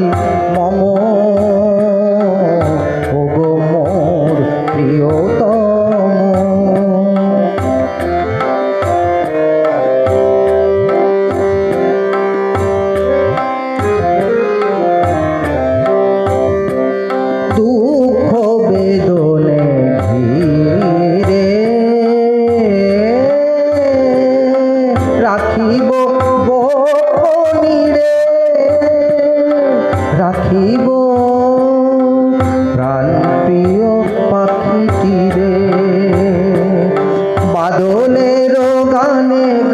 Oh.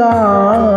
গান